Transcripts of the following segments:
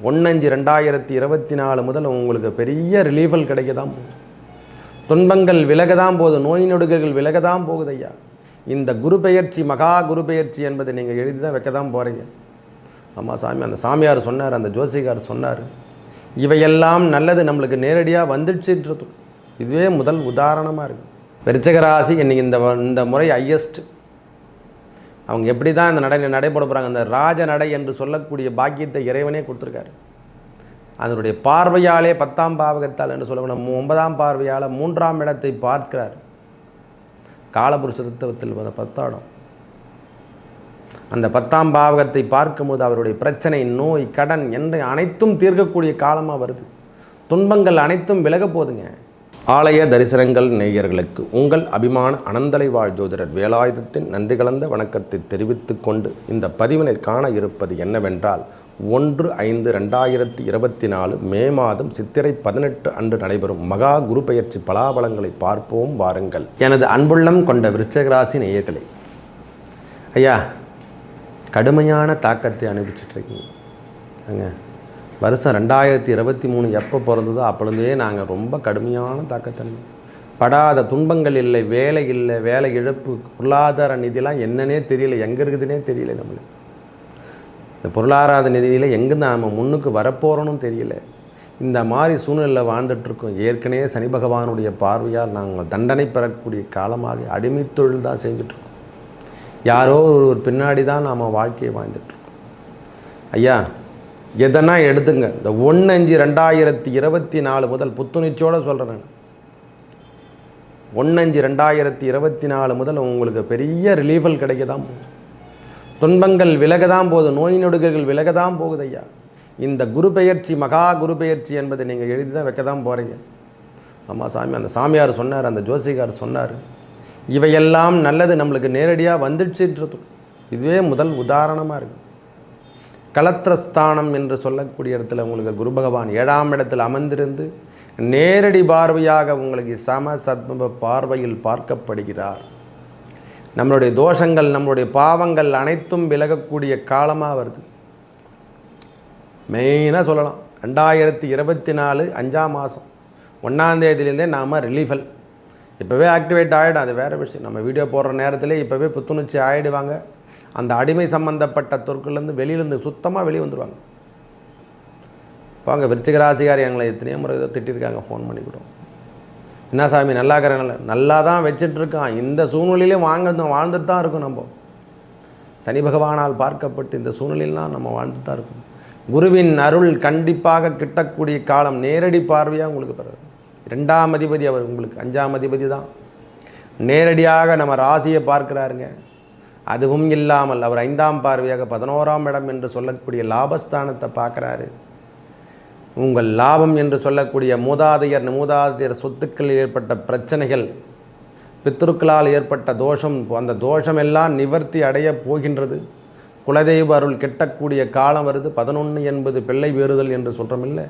ஒன்னஞ்சு ரெண்டாயிரத்தி இருபத்தி நாலு முதல் உங்களுக்கு பெரிய ரிலீஃபல் கிடைக்க தான் போகுது. துன்பங்கள் விலக தான் போகுது நோய் நொடுகர்கள் விலக தான் போகுது ஐயா. இந்த குரு பெயர்ச்சி மகா குரு பெயர்ச்சி என்பதை நீங்கள் எழுதி தான் வைக்க தான் போகிறீங்க ஆமாம் சாமி அந்த சாமியார் சொன்னார் அந்த ஜோசிகார் சொன்னார். இவையெல்லாம் நல்லது நம்மளுக்கு நேரடியாக வந்துடுச்சுன்றது இதுவே முதல் உதாரணமாக இருக்குது விருச்சகராசி இன்னைக்கு இந்த வ- இந்த முறை ஹையஸ்ட்டு அவங்க எப்படி தான் இந்த நடை நடைபெற போகிறாங்க அந்த ராஜ நடை என்று சொல்லக்கூடிய பாக்கியத்தை இறைவனே கொடுத்துருக்காரு. அதனுடைய பார்வையாலே பத்தாம் பாவகத்தால் என்று சொல்லணும் ஒன்பதாம் பார்வையால் மூன்றாம் இடத்தை பார்க்கிறார். காலபுருஷ தத்துவத்தில் வந்த பத்தாடம். அந்த பத்தாம் பாவகத்தை பார்க்கும்போது அவருடைய பிரச்சனை நோய் கடன் என்று அனைத்தும் தீர்க்கக்கூடிய காலமாக வருது. துன்பங்கள் அனைத்தும் விலக போதுங்க ஆலய தரிசனங்கள் நேயர்களுக்கு உங்கள் அபிமான அனந்தலை வாழ் ஜோதிடர் வேலாயுதத்தின் நன்றி கலந்த வணக்கத்தை தெரிவித்து கொண்டு இந்த பதிவினை காண இருப்பது என்னவென்றால் ஒன்று ஐந்து ரெண்டாயிரத்தி இருபத்தி நாலு மே மாதம் சித்திரை பதினெட்டு அன்று நடைபெறும் மகா குரு பயிற்சி பலாபலங்களை பார்ப்போம் வாருங்கள். எனது அன்புள்ளம் கொண்ட விருச்சகராசி நேயர்களே ஐயா கடுமையான தாக்கத்தை அனுபவிச்சிட்ருக்கீங்க வருஷம் ரெண்டாயிரத்தி இருபத்தி மூணு எப்போ பிறந்ததோ அப்பொழுதே நாங்கள் ரொம்ப கடுமையான தாக்கத்தை படாத துன்பங்கள் இல்லை வேலை இல்லை வேலை இழப்பு பொருளாதார நிதிலாம் என்னன்னே தெரியல எங்கே இருக்குதுன்னே தெரியல நம்மளுக்கு. இந்த பொருளாதார நிதியில் எங்கே நாம் முன்னுக்கு வரப்போகிறோன்னு தெரியல. இந்த மாதிரி சூழ்நிலையில் வாழ்ந்துட்டுருக்கோம். ஏற்கனவே சனி பகவானுடைய பார்வையால் நாங்கள் தண்டனை பெறக்கூடிய காலமாக அடிமை தொழில் தான் செஞ்சிட்ருக்கோம் யாரோ ஒரு பின்னாடி தான் நாம் வாழ்க்கையை வாழ்ந்துட்டுருக்கோம். ஐயா எதனா எடுத்துங்க. இந்த ஒன்று அஞ்சு ரெண்டாயிரத்தி இருபத்தி நாலு முதல் புத்துணர்ச்சியோடு சொல்கிறேன் ஒன்று அஞ்சு ரெண்டாயிரத்தி இருபத்தி நாலு முதல் உங்களுக்கு பெரிய ரிலீஃபல் கிடைக்க தான் போகுது. துன்பங்கள் விலக தான் போகுது. நோய் நொடுகர்கள் விலக தான் போகுது ஐயா. இந்த குரு பெயர்ச்சி மகா குரு பெயர்ச்சி என்பதை நீங்கள் எழுதி தான் வைக்க தான் போகிறீங்க ஆமாம் சாமி அந்த சாமியார் சொன்னார் அந்த ஜோசிகார் சொன்னார். இவையெல்லாம் நல்லது நம்மளுக்கு நேரடியாக வந்துடுச்சுன்றது. இதுவே முதல் உதாரணமாக இருக்குது கலத்திரஸ்தானம் என்று சொல்லக்கூடிய இடத்துல உங்களுக்கு குரு பகவான் ஏழாம் இடத்தில் அமர்ந்திருந்து நேரடி பார்வையாக உங்களுக்கு சம சத்ம பார்வையில் பார்க்கப்படுகிறார். நம்மளுடைய தோஷங்கள் நம்மளுடைய பாவங்கள் அனைத்தும் விலகக்கூடிய காலமாக வருது. மெயினாக சொல்லலாம். ரெண்டாயிரத்தி இருபத்தி நாலு அஞ்சாம் மாதம் ஒன்றாந்தேதியிலேருந்தே நாம் ரிலீஃபல் இப்போவே ஆக்டிவேட் ஆகிடும் அது வேறு விஷயம். நம்ம வீடியோ போடுற நேரத்திலே இப்போவே புத்துணர்ச்சி ஆகிடுவாங்க அந்த அடிமை சம்பந்தப்பட்ட தொற்கள்லேருந்து வெளியிலேருந்து சுத்தமாக வெளியே வந்துடுவாங்க. வாங்க விருச்சிகராசிகார் எங்களை எத்தனையோ முறை ஏதோ திட்டிருக்காங்க ஃபோன் பண்ணி கூட. என்ன சாமி நல்லா இருக்கிறனால நல்லா தான் வச்சுட்டுருக்கான் இந்த சூழ்நிலையிலே வாங்க வாழ்ந்துட்டு தான் இருக்கும் நம்ம. சனி பகவானால் பார்க்கப்பட்டு இந்த சூழ்நிலையிலாம் நம்ம வாழ்ந்துட்டு தான் இருக்கும். குருவின் அருள் கண்டிப்பாக கிட்டக்கூடிய காலம் நேரடி பார்வையாக உங்களுக்கு பிறகு ரெண்டாம் அதிபதி அவர் உங்களுக்கு அஞ்சாம் அதிபதி தான். நேரடியாக நம்ம ராசியை பார்க்குறாருங்க. அதுவும் இல்லாமல் அவர் ஐந்தாம் பார்வையாக பதினோராம் இடம் என்று சொல்லக்கூடிய லாபஸ்தானத்தை பார்க்குறாரு. உங்கள் லாபம் என்று சொல்லக்கூடிய மூதாதையர் மூதாதையர் சொத்துக்களில் ஏற்பட்ட பிரச்சனைகள் பித்திருக்களால் ஏற்பட்ட தோஷம் அந்த தோஷமெல்லாம் நிவர்த்தி அடைய போகின்றது. குலதெய்வ அருள் கெட்டக்கூடிய காலம் வருது. பதினொன்று என்பது பிள்ளை வேறுதல் என்று சொல்கிறோமில்ல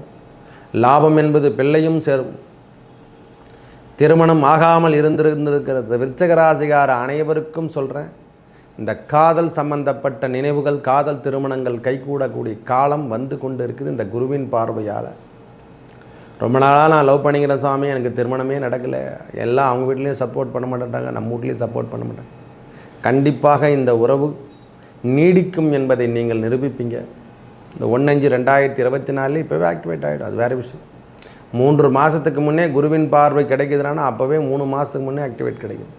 லாபம் என்பது பிள்ளையும் சேரும். திருமணம் ஆகாமல் இருந்திருந்திருக்கிறது. விருச்சகராசிகார அனைவருக்கும் சொல்கிறேன் இந்த காதல் சம்பந்தப்பட்ட நினைவுகள் காதல் திருமணங்கள் கைகூடக்கூடிய காலம் வந்து கொண்டு இருக்குது இந்த குருவின் பார்வையால். ரொம்ப நாளாக நான் லவ் பண்ணிக்கிறேன் சாமி எனக்கு திருமணமே நடக்கலை. எல்லாம் அவங்க வீட்லேயும் சப்போர்ட் பண்ண மாட்டேன்றாங்க நம்ம வீட்லேயும் சப்போர்ட் பண்ண மாட்டாங்க கண்டிப்பாக இந்த உறவு நீடிக்கும் என்பதை நீங்கள் நிரூபிப்பீங்க. இந்த ஒன்னஞ்சு ரெண்டாயிரத்தி இருபத்தி நாலில் இப்போவே ஆக்டிவேட் ஆகிடும் அது வேறு விஷயம். மூன்று மாதத்துக்கு முன்னே குருவின் பார்வை கிடைக்குதுன்னா அப்போவே மூணு மாதத்துக்கு முன்னே ஆக்டிவேட் கிடைக்கும்.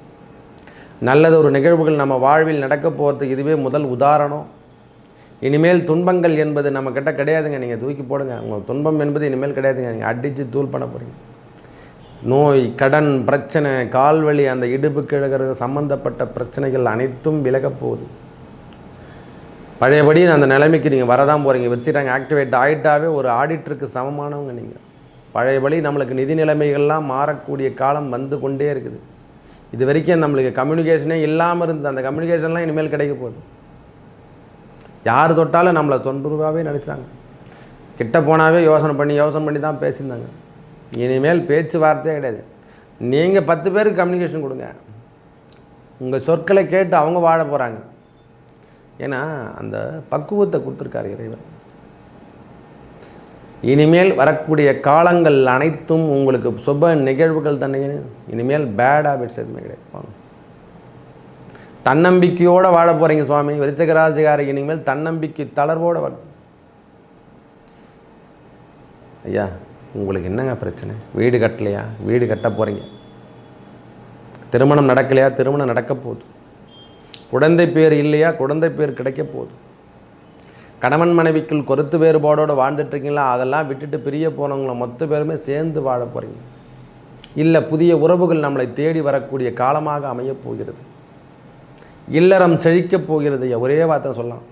நல்லது ஒரு நிகழ்வுகள் நம்ம வாழ்வில் நடக்க போகிறதுக்கு இதுவே முதல் உதாரணம். இனிமேல் துன்பங்கள் என்பது நம்ம கிட்ட கிடையாதுங்க. நீங்கள் தூக்கி போடுங்க. உங்கள் துன்பம் என்பது இனிமேல் கிடையாதுங்க. நீங்கள் அடித்து தூள் பண்ண போகிறீங்க நோய் கடன் பிரச்சனை கால்வழி அந்த இடுப்பு கிழகிறது சம்பந்தப்பட்ட பிரச்சனைகள் அனைத்தும் விலகப் போகுது. பழையபடி அந்த நிலைமைக்கு நீங்கள் வரதான் போகிறீங்க வச்சுட்டாங்க ஆக்டிவேட் ஆகிட்டாவே ஒரு ஆடிட்டருக்கு சமமானவங்க நீங்கள் பழையபடி நம்மளுக்கு நிதி நிலைமைகள்லாம் மாறக்கூடிய காலம் வந்து கொண்டே இருக்குது. இது வரைக்கும் நம்மளுக்கு கம்யூனிகேஷனே இல்லாமல் இருந்தது. அந்த கம்யூனிகேஷன்லாம் இனிமேல் கிடைக்க போகுது. யார் தொட்டாலும் நம்மளை தொண்டருவாகவே நடித்தாங்க கிட்ட போனாவே யோசனை பண்ணி யோசனை பண்ணி தான் பேசியிருந்தாங்க. இனிமேல் பேச்சுவார்த்தையே கிடையாது. நீங்கள் பத்து பேருக்கு கம்யூனிகேஷன் கொடுங்க. உங்கள் சொற்களை கேட்டு அவங்க வாழ போகிறாங்க ஏன்னா அந்த பக்குவத்தை கொடுத்துருக்காரு இறைவன். இனிமேல் வரக்கூடிய காலங்கள் அனைத்தும் உங்களுக்கு சுப நிகழ்வுகள் தானே. இனிமேல் பேட் ஹேபிட்ஸ் எதுவுமே கிடையாது. வாங்க. தன்னம்பிக்கையோடு வாழ போகிறீங்க சுவாமி. விருச்சகராசிகாரி இனிமேல் தன்னம்பிக்கை தளர்வோடு வரும் ஐயா உங்களுக்கு என்னங்க பிரச்சனை? வீடு கட்டலையா? வீடு கட்ட போகிறீங்க திருமணம் நடக்கலையா? திருமணம் நடக்க போகுது. குழந்தை பேர் இல்லையா? குழந்தை பேர் கிடைக்க போகுது. கணவன் மனைவிக்குள் கொருத்து வேறுபாடோடு வாழ்ந்துட்டு இருக்கீங்களா அதெல்லாம் விட்டுட்டு பிரிய போனவங்கள மொத்த பேருமே சேர்ந்து வாழ போகிறீங்க இல்லை புதிய உறவுகள் நம்மளை தேடி வரக்கூடிய காலமாக அமையப் போகிறது. இல்லறம் செழிக்கப் போகிறது. ஐயா ஒரே வார்த்தை சொல்லலாம்.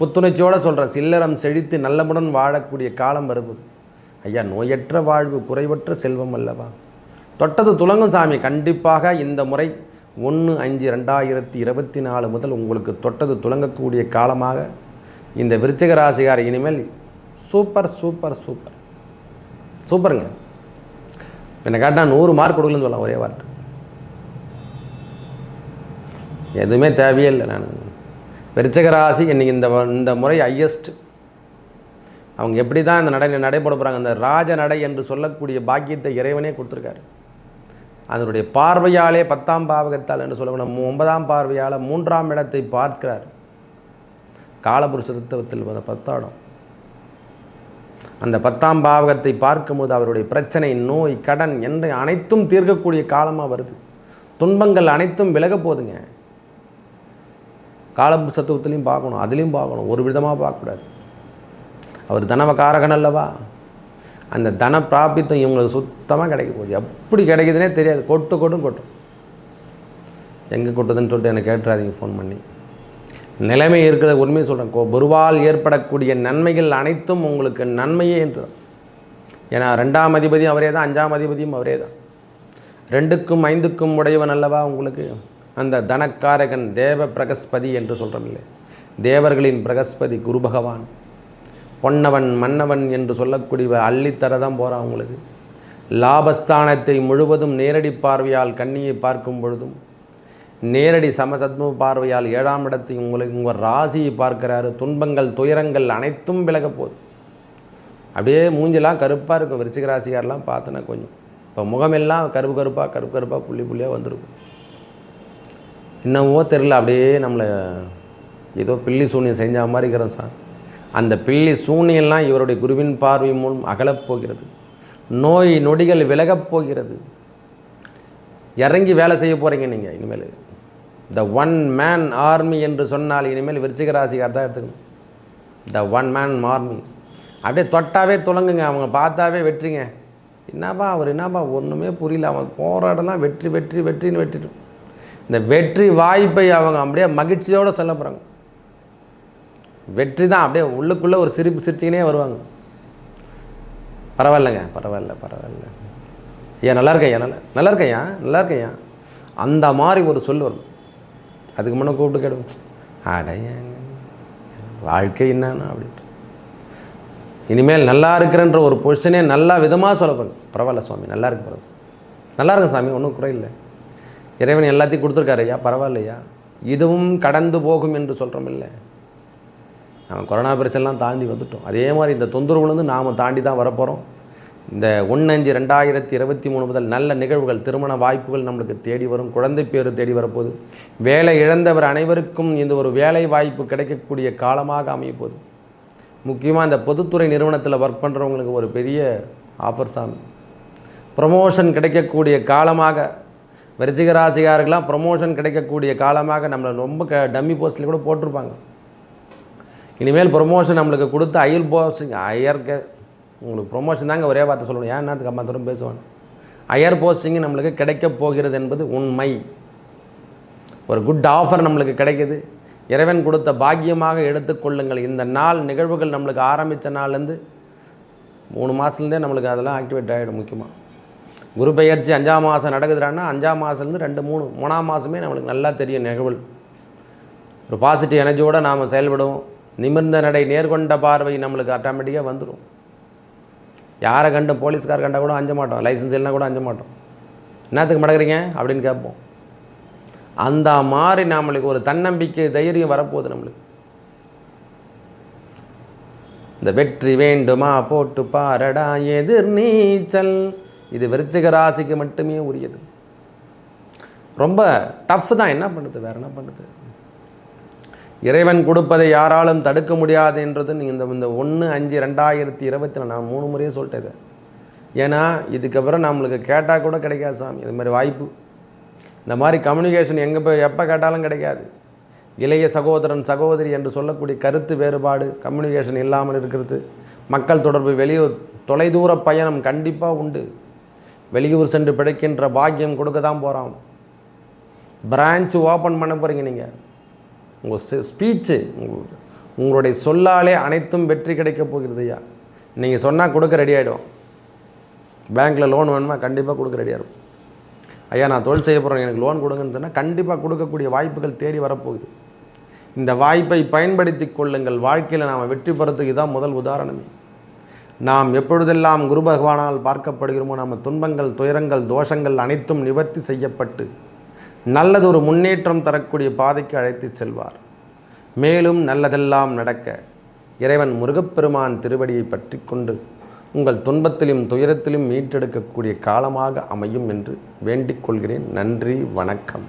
புத்துணர்ச்சியோடு சொல்கிறேன் இல்லறம் செழித்து நல்லமுடன் வாழக்கூடிய காலம் வருவது ஐயா நோயற்ற வாழ்வு குறைவற்ற செல்வம் அல்லவா? தொட்டது துலங்கும் சாமி. கண்டிப்பாக இந்த முறை ஒன்று அஞ்சு ரெண்டாயிரத்தி இருபத்தி நாலு முதல் உங்களுக்கு தொட்டது துலங்கக்கூடிய காலமாக இந்த விருச்சிக ராசிகார இனிமேல் சூப்பர் சூப்பர் சூப்பர் சூப்பருங்க. என்னை கேட்டால் நூறு மார்க் கொடுக்கலன்னு சொல்லலாம் ஒரே வார்த்தை. எதுவுமே தேவையே இல்லை நான். விருச்சிக ராசி இன்னைக்கு இந்த வ- இந்த முறை ஹையஸ்ட் அவங்க எப்படி தான் இந்த நடை நடைபெற போகிறாங்க அந்த ராஜ நடை என்று சொல்லக்கூடிய பாக்கியத்தை இறைவனே கொடுத்துருக்காரு. அதனுடைய பார்வையாலே பத்தாம் பாவகத்தால் என்று சொல்லணும் ஒன்பதாம் பார்வையால் மூன்றாம் இடத்தை பார்க்கிறார். காலபுருஷ தத்துவத்தில் வந்த பத்தாடம். அந்த பத்தாம் பாவகத்தை பார்க்கும்போது அவருடைய பிரச்சனை நோய் கடன் என்ற அனைத்தும் தீர்க்கக்கூடிய காலமாக வருது. துன்பங்கள் அனைத்தும் விலக போகுதுங்க காலபுருஷ தத்துவத்திலையும் பார்க்கணும் அதுலேயும் பார்க்கணும் ஒரு விதமாக பார்க்கக்கூடாது. அவர் தனவகாரகன் அல்லவா? அந்த தன பிராபித்தம் இவங்களுக்கு சுத்தமாக கிடைக்க போகுது. எப்படி கிடைக்குதுன்னே தெரியாது. கொட்டு கொட்டும் கொட்டும் எங்கே கொட்டுதுன்னு சொல்லிட்டு எனக்கு கேட்டுறாதீங்க ஃபோன் பண்ணி. நிலைமை இருக்கிற உண்மையை சொல்கிறேன் குருவால் ஏற்படக்கூடிய நன்மைகள் அனைத்தும் உங்களுக்கு நன்மையே என்று. ஏன்னா ரெண்டாம் அதிபதியும் அவரே தான் அஞ்சாம் அதிபதியும் அவரே தான். ரெண்டுக்கும் ஐந்துக்கும் உடையவன் அல்லவா உங்களுக்கு? அந்த தனக்காரகன் தேவ பிரகஸ்பதி என்று சொல்கிறோம் இல்லை தேவர்களின் பிரகஸ்பதி குரு பகவான். பொன்னவன் மன்னவன் என்று சொல்லக்கூடியவர் அள்ளித்தர தான் போகிறான் உங்களுக்கு. லாபஸ்தானத்தை முழுவதும் நேரடி பார்வையால் கண்ணியை பார்க்கும் பொழுதும் நேரடி சமசத்ம பார்வையால் ஏழாம் இடத்தை உங்களுக்கு உங்கள் ராசியை பார்க்கிறாரு. துன்பங்கள் துயரங்கள் அனைத்தும் விலக போகுது. அப்படியே மூஞ்செல்லாம் கருப்பாக இருக்கும். விருச்சிக ராசிக்காரெலாம் பார்த்தோன்னா கொஞ்சம். இப்போ முகமெல்லாம் கருப்பு கருப்பாக கருப்பு கருப்பாக புள்ளி புள்ளியாக வந்திருக்கும். என்னவோ தெரில அப்படியே நம்மளை ஏதோ பில்லி சூனியம் செஞ்ச மாதிரி இருக்கிறோம் சார். அந்த பில்லி சூனியெல்லாம் இவருடைய குருவின் பார்வை மூலம் அகலப்போகிறது நோய் நொடிகள் விலகப் போகிறது. இறங்கி வேலை செய்ய போகிறீங்க நீங்கள் இனிமேல். த ஒன் மேன் ஆர்மி என்று சொன்னால் இனிமேல் விருச்சிக ராசிக்கார் தான் எடுத்துக்கணும். த ஒன் மேன் ஆர்மி அப்படியே தொட்டாவே துளங்குங்க அவங்க பார்த்தாவே வெற்றிங்க. என்னப்பா அவர் என்னப்பா? ஒன்றுமே புரியல. அவங்க போராடலாம் வெற்றி வெற்றி வெற்றின்னு வெற்றிட்டு இந்த வெற்றி வாய்ப்பை அவங்க அப்படியே மகிழ்ச்சியோடு சொல்ல போகிறாங்க வெற்றி தான். அப்படியே உள்ளுக்குள்ளே ஒரு சிரிப்பு சிரிச்சிக்கினே வருவாங்க. பரவாயில்லைங்க. பரவாயில்ல பரவாயில்ல. ஐயா நல்லா இருக்கேன் நல்லா நல்லா இருக்கேன் நல்லா இருக்கேன் அந்த மாதிரி ஒரு சொல் வரும். அதுக்கு முன்னே கூப்பிட்டு கேடும் அடையாங்க வாழ்க்கை என்னன்னா அப்படின்ட்டு இனிமேல் நல்லா இருக்கிறன்ற ஒரு பொசிஷனே நல்லா விதமாக சொல்லப்படும் பரவாயில்ல சுவாமி நல்லா இருக்கு பரவாயில்ல நல்லா இருக்கும் சாமி ஒன்றும் குறையில்லை இறைவன் எல்லாத்தையும் கொடுத்துருக்காரு ஐயா பரவாயில்லையா? இதுவும் கடந்து போகும் என்று சொல்கிறோம் இல்லை. நம்ம கொரோனா பிரச்சனைலாம் தாண்டி வந்துட்டோம். அதே மாதிரி இந்த தொந்தரவுலேருந்து நாம் தாண்டி தான் வரப்போகிறோம் இந்த ஒன்று அஞ்சு ரெண்டாயிரத்தி இருபத்தி மூணு முதல் நல்ல நிகழ்வுகள் திருமண வாய்ப்புகள் நம்மளுக்கு தேடி வரும் குழந்தை பேர் தேடி வரப்போகுது. வேலை இழந்தவர் அனைவருக்கும் இந்த ஒரு வேலை வாய்ப்பு கிடைக்கக்கூடிய காலமாக அமையப்போகுது. முக்கியமாக இந்த பொதுத்துறை நிறுவனத்தில் ஒர்க் பண்ணுறவங்களுக்கு ஒரு பெரிய ஆஃபர் சாமி. ப்ரமோஷன் கிடைக்கக்கூடிய காலமாக விருச்சிக ப்ரொமோஷன் ப்ரமோஷன் கிடைக்கக்கூடிய காலமாக நம்மளை ரொம்ப க டம்மி போஸ்டில் கூட போட்டிருப்பாங்க. இனிமேல் ப்ரொமோஷன் நம்மளுக்கு கொடுத்து அயல் போஸ்டிங் அயர்க்க உங்களுக்கு ப்ரொமோஷன் தாங்க ஒரே வார்த்தை சொல்லணும். ஏன் என்னத்துக்கு அம்மா தூரம் பேசுவாங்க? அயர் போஸ்டிங் நம்மளுக்கு கிடைக்கப் போகிறது என்பது உண்மை. ஒரு குட் ஆஃபர் நம்மளுக்கு கிடைக்குது. இறைவன் கொடுத்த பாக்கியமாக எடுத்துக்கொள்ளுங்கள் இந்த நாள் நிகழ்வுகள் நம்மளுக்கு ஆரம்பித்த நாள்லேருந்து மூணு மாதத்துலேருந்தே நம்மளுக்கு அதெல்லாம் ஆக்டிவேட் ஆகிடும் முக்கியமாக குரு பெயர்ச்சி அஞ்சாம் மாதம் நடக்குதுறான்னா அஞ்சாம் மாதத்துலேருந்து ரெண்டு மூணு மூணாம் மாதமே நம்மளுக்கு நல்லா தெரியும் நிகழ்வுகள். ஒரு பாசிட்டிவ் எனர்ஜியோடு நாம் செயல்படுவோம். நிமிர்ந்த நடை நேர்கொண்ட பார்வை நம்மளுக்கு ஆட்டோமேட்டிக்காக வந்துடும் யாரை கண்டும் போலீஸ்கார் கண்டால் கூட அஞ்ச மாட்டோம். லைசன்ஸ் இல்லைனா கூட அஞ்ச மாட்டோம். என்னத்துக்கு மடக்குறீங்க? அப்படின்னு கேட்போம். அந்த மாதிரி நம்மளுக்கு ஒரு தன்னம்பிக்கை தைரியம் வரப்போகுது நம்மளுக்கு. இந்த வெற்றி வேண்டுமா போட்டு பாரடா எதிர் நீச்சல். இது விருச்சிக ராசிக்கு மட்டுமே உரியது. ரொம்ப டஃப் தான். என்ன பண்ணுது? வேற என்ன பண்ணுது? இறைவன் கொடுப்பதை யாராலும் தடுக்க முடியாது என்றது நீங்கள் இந்த இந்த ஒன்று அஞ்சு ரெண்டாயிரத்தி இருபத்தில் நான் மூணு முறையே சொல்லிட்டேன் இதை. ஏன்னா இதுக்கப்புறம் நம்மளுக்கு கேட்டால் கூட கிடைக்காது சாமி. இது மாதிரி வாய்ப்பு. இந்த மாதிரி கம்யூனிகேஷன் எங்கே போய் எப்போ கேட்டாலும் கிடைக்காது. இளைய சகோதரன் சகோதரி என்று சொல்லக்கூடிய கருத்து வேறுபாடு கம்யூனிகேஷன் இல்லாமல் இருக்கிறது. மக்கள் தொடர்பு வெளியூர் தொலைதூர பயணம் கண்டிப்பாக உண்டு. வெளியூர் சென்று பிழைக்கின்ற பாக்கியம் கொடுக்க தான் போகிறோம் பிரான்ச் ஓப்பன் பண்ண போகிறீங்க நீங்கள் உங்கள் ஸ்பீச்சு உங்களுடைய சொல்லாலே அனைத்தும் வெற்றி கிடைக்கப் போகிறது ஐயா. நீங்கள் சொன்னால் கொடுக்க ரெடி ஆகிடும் பேங்க்கில் லோன் வேணுமா கண்டிப்பாக கொடுக்க ரெடியாக இருக்கும் ஐயா நான் தொழில் செய்ய போகிறேன் எனக்கு லோன் கொடுங்கன்னு சொன்னால் கண்டிப்பாக கொடுக்கக்கூடிய வாய்ப்புகள் தேடி வரப்போகுது. இந்த வாய்ப்பை பயன்படுத்தி கொள்ளுங்கள். வாழ்க்கையில் நாம் வெற்றி பெறத்துக்கு தான் முதல் உதாரணமே. நாம் எப்பொழுதெல்லாம் குரு பகவானால் பார்க்கப்படுகிறோமோ நம்ம துன்பங்கள் துயரங்கள் தோஷங்கள் அனைத்தும் நிவர்த்தி செய்யப்பட்டு நல்லதொரு முன்னேற்றம் தரக்கூடிய பாதைக்கு அழைத்துச் செல்வார். மேலும் நல்லதெல்லாம் நடக்க இறைவன் முருகப்பெருமான் திருவடியை பற்றி கொண்டு உங்கள் துன்பத்திலும் துயரத்திலும் மீட்டெடுக்கக்கூடிய காலமாக அமையும் என்று வேண்டிக் கொள்கிறேன். நன்றி வணக்கம்.